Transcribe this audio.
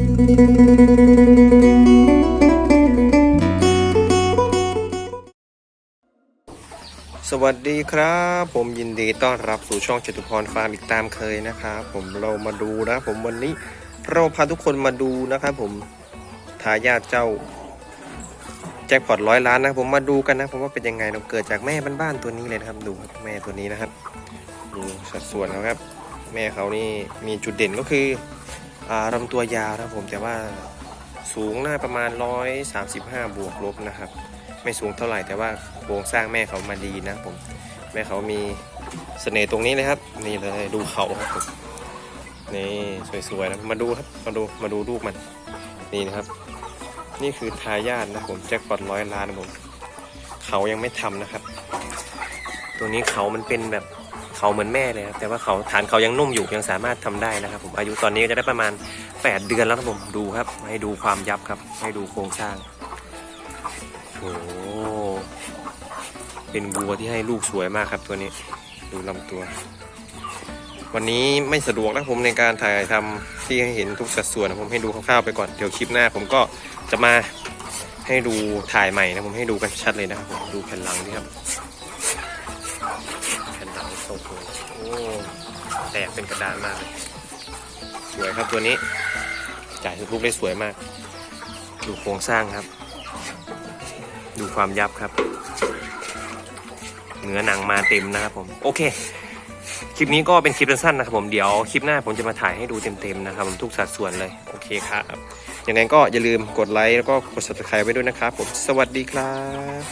สวัสดีครับ ผมยินดีต้อนรับสู่ช่องจตุพรฟาร์มอีกตามเคยนะครับผมเรามาดูนะผมวันนี้เราพาทุกคนมาดูนะครับผมทายาทเจ้าแจ็คพอตร้อยล้านนะผมมาดูกันนะผมว่าเป็นยังไงเราเกิดจากแม่บ้านๆตัวนี้เลยนะครับดูครับแม่ตัวนี้นะครับ ดูสัดส่วนเขาครับ แม่เขานี่มีจุดเด่นก็คือ ลำตัวยาวนะครับผมแต่ว่าสูงน่าประมาณ 135 บวกลบนะครับ ไม่สูงเท่าไหร่แต่ว่าโครงสร้างแม่เขามาดีนะผมแม่เขามีเสน่ห์ตรงนี้เลยครับ นี่เลยดูเขาครับผมนี่สวยๆนะมาดูครับมาดูมาดูลูกมันนี่นะครับ นี่คือทายาทนะผมแจ็คพอตร้อยล้านนะผมเขายังไม่ทำนะครับ ตัวนี้เขามันเป็นแบบ เขาเหมือนแม่เลยครับแต่ว่าเขาฐานเขายังนุ่มอยู่ยังสามารถทำได้นะครับ ผมอายุตอนนี้จะได้ประมาณ 8 เดือนแล้วครับผมดูครับ ให้ดูความยับครับ ให้ดูโครงสร้างโอ้เป็นวัวที่ให้ลูกสวยมากครับตัวนี้ดูลำตัว วันนี้ไม่สะดวกนะผมในการถ่ายทำที่ให้เห็นทุกสัดส่วนผมให้ดูคร่าวๆไปก่อนเดี๋ยวคลิปหน้า ผมก็จะมาให้ดูถ่ายใหม่นะผมให้ดูกันชัดเลยนะครับผมดูแผ่นหลังนี่ครับ แผ่นหลังตกเลยโอ้แตกเป็นกระดานมากเลยสวยครับตัวนี้ จ่ายทุกลูกได้สวยมาก ดูโครงสร้างครับ ดูความยับครับเนื้อหนังมาเต็มนะครับผม โอเคคลิปนี้ก็เป็นคลิปสั้นๆนะครับผมเดี๋ยวคลิปหน้าผมจะมาถ่ายให้ดูเต็มๆนะครับผมทุกสัดส่วนเลยโอเคครับอย่างนั้นก็อย่าลืมกดไลค์แล้วก็กด subscribe ไว้ด้วยนะครับผมสวัสดีครับ